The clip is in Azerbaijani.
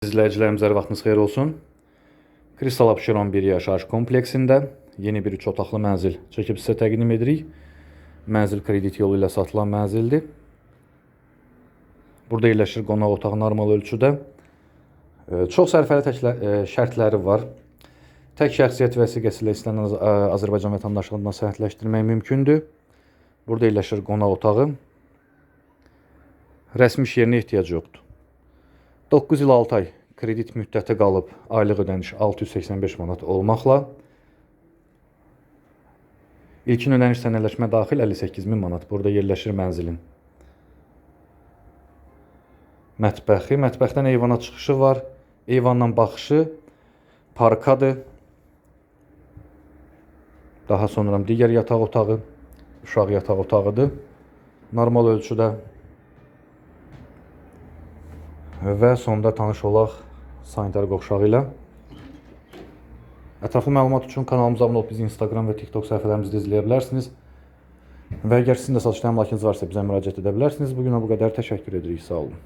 İzləyicilərimiz hər vaxtınız xeyir olsun. Kristal Abşeron 1 yaşayış kompleksində yeni bir 3 otaqlı mənzil çəkib sizə təqdim edirik. Mənzil kredit yolu ilə satılan mənzildir. Burada yerləşir qonaq otağı normal ölçüdə. E, Çox sərfəli e, şərtləri var. Tək şəxsiyyət vəsiqəsi ilə istənilən ə, Azərbaycan vətəndaşlığından sənədləşdirmək mümkündür. Burada yerləşir qonaq otağı. Rəsmi iş yerinə ehtiyac yoxdur. 9 il 6 ay kredit müddəti qalıb, aylıq ödəniş 685 manat olmaqla ilkin ödəniş sənədləşmə daxil 58 min manat burada yerləşir mənzilin. Mətbəxi, mətbəxdən eyvana çıxışı var. Eyvandan baxışı parkadır. Daha sonra digər yataq otağı, uşaq yataq otağıdır. Normal ölçüdə və sonda tanış olaq sanitar qovşağı ilə. Ətraflı məlumat üçün kanalımıza abunə olub bizi Instagram və TikTok səhifələrimizdə izləyə bilərsiniz. Və əgər sizin də satışda əmlakınız varsa bizə müraciət edə bilərsiniz. Bu günə bu qədər təşəkkür edirik. Sağ olun.